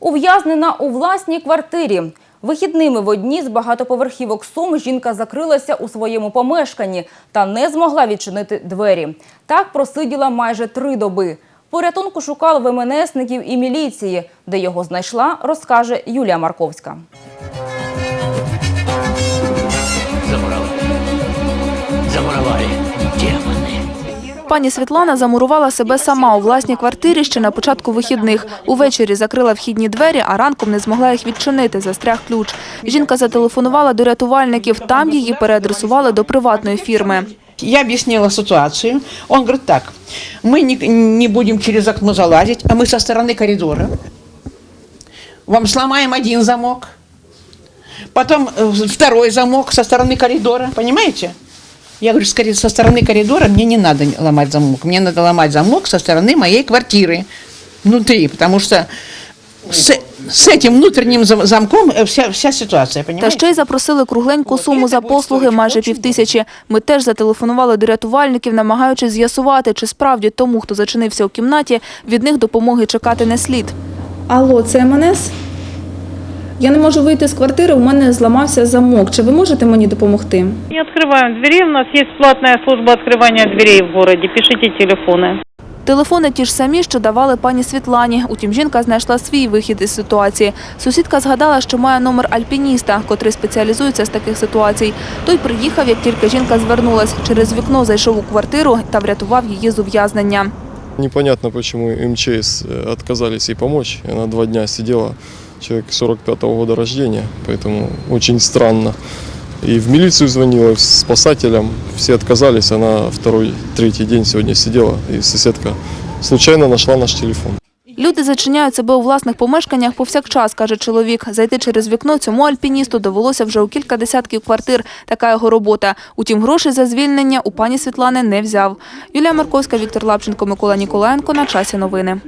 Ув'язнена у власній квартирі. Вихідними в одній з багатоповерхівок Сум жінка закрилася у своєму помешканні та не змогла відчинити двері. Так просиділа майже три доби. Порятунку шукали ВМНСників і міліції. Де його знайшла, розкаже Юлія Марковська. Пані Світлана замурувала себе сама у власній квартирі ще на початку вихідних. Увечері закрила вхідні двері, а ранком не змогла їх відчинити, застряг ключ. Жінка зателефонувала до рятувальників, там її переадресували до приватної фірми. Я объяснила ситуацию. Он говорит так, мы не, не будем через окно залазить, а мы со стороны коридора. Вам сломаем один замок, потом э, второй замок со стороны коридора, понимаете? Я говорю, скорее, со стороны коридора мне не надо ломать замок. Мне надо ломать замок со стороны моей квартиры внутри, потому что с, с этим внутренним зам- замком э, вся, вся ситуация, Та понимаете? ще й запросили кругленьку суму за послуги майже півтисячі. Ми теж зателефонували до рятувальників, намагаючись з'ясувати, чи справді тому, хто зачинився у кімнаті, від них допомоги чекати не слід. Алло, це МНС? Я не можу вийти з квартири, у мене зламався замок. Чи ви можете мені допомогти? Не открываем двери. У нас есть платная служба открывания дверей в городе. Пишите телефоны. Телефони ті ж самі, що давали пані Світлані. Утім, жінка знайшла свій вихід із ситуації. Сусідка згадала, що має номер альпініста, котрий спеціалізується з таких ситуацій. Той приїхав, як тільки жінка звернулась. Через вікно зайшов у квартиру та врятував її з ув'язнення. Непонятно, почему МЧС э, отказались ей помочь. Она два дня сидела, человек 45-го года рождения, поэтому очень странно. И в милицию звонила, спасателям, все отказались. Она второй, третий день сегодня сидела, и соседка случайно нашла наш телефон. Люди зачиняють себе у власних помешканнях повсякчас, каже чоловік. Зайти через вікно цьому альпіністу довелося вже у кілька десятків квартир. Така його робота. Утім, грошей за звільнення у пані Світлани не взяв. Юлія Марковська, Віктор Лапченко, Микола Ніколаєнко. На часі новини.